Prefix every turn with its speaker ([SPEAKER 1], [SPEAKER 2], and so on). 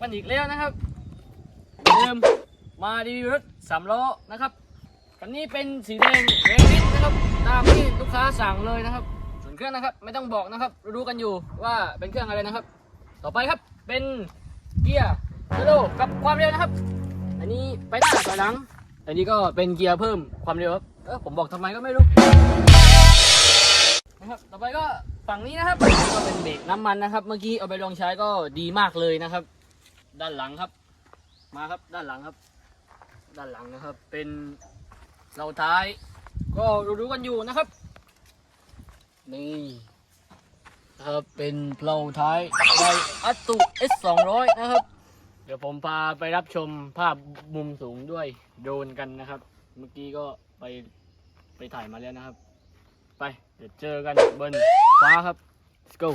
[SPEAKER 1] กันอีกแล้วนะครับเดิมมารีวิวรถสามล้อนะครับคันนี้เป็นสีแดงเรนิสนะครับตามที่ลูกค้าสั่งเลยนะครับ ส่วนเครื่องนะครับ ไม่ต้องบอกนะครับรู้กันอยู่ว่าเป็นเครื่องอะไรนะครับ ต่อไปครับเป็นเกียร์เทอร์โบกับความเร็วนะครับ อันนี้ไปหน้าถอยหลัง อันนี้ก็เป็นเกียร์เพิ่มความเร็วครับเออผมบอกทำไมก็ไม่รู้นะครับต่อไปก็ฝั่งนี้นะครับก็เป็นเบรกน้ำมันนะครับ เมื่อกี้เอาไปลองใช้ก็ดีมากเลยนะครับ ด้านหลังครับ มาครับด้านหลังครับ ด้านหลังนะครับ เป็นเราท้าย ก็รู้ๆกันอยู่นะครับ นี่นะครับเป็นเพลาท้ายไดอัตตุ S 2 0 0นะครับ เดี๋ยวผมพาไปรับชมภาพมุมสูงด้วยโดรนกันนะครับ เมื่อกี้ก็ไปไปถ่ายมาแล้วนะครับ ไปเดี๋ยวเจอกันบนฟ้าครับ let's go